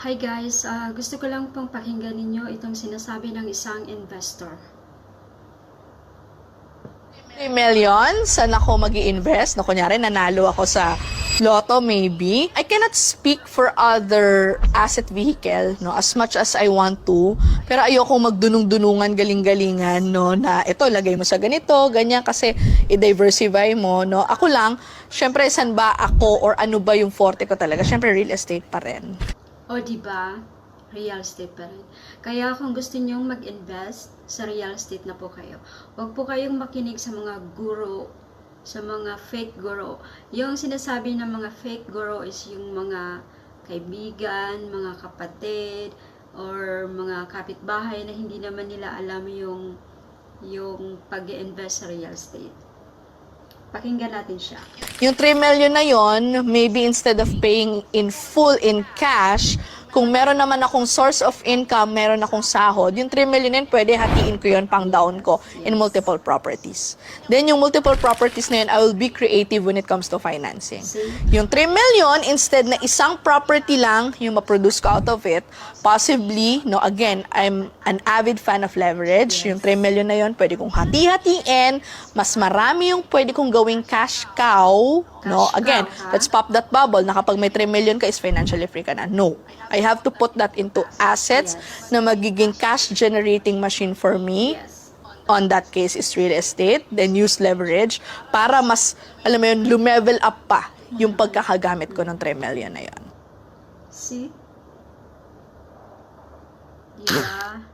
Hi guys, Ah, gusto ko lang pong pakinggan ninyo itong sinasabi ng isang investor. 3 million, saan ako mag invest No, kunyari, nanalo ako sa Lotto, maybe. I cannot speak for other asset vehicle, no, as much as I want to. Pero ayoko magdunong-dunungan, galing-galingan, no, na ito, lagay mo sa ganito, ganyan, kasi i-diversify mo, no. Ako lang, syempre, saan ba ako or ano ba yung forte ko talaga? Syempre, real estate pa rin. O di ba? Real estate pa rin. Kaya kung gusto nyong mag-invest sa real estate na po kayo, huwag po kayong makinig sa mga guro, sa mga fake guro. Yung sinasabi ng mga fake guro is yung mga kaibigan, mga kapatid, or mga kapitbahay na hindi naman nila alam yung yung pag invest sa real estate. Pakinggan natin siya. Yung 3 million na yon, maybe instead of paying in full in cash, kung meron naman akong source of income, meron akong sahod, yung 3 million yun, pwede hatiin ko yun pang down ko in multiple properties. Then yung multiple properties na yun, I will be creative when it comes to financing. Yung 3 million, instead na isang property lang yung ma-produce ko out of it, possibly, no, again, I'm an avid fan of leverage. Yung 3 million na yun, pwede kong hati-hatiin, mas marami yung pwede kong gawing cash cow, no? Again, let's pop that bubble na kapag may 3 million ka is financially free ka na. No. I have to put that into assets Yes. na magiging cash generating machine for me Yes. on that case is real estate, then use leverage para mas, alam mo yun, lumevel up pa yung pagkakagamit ko ng 3 million na yun. See? Yeah.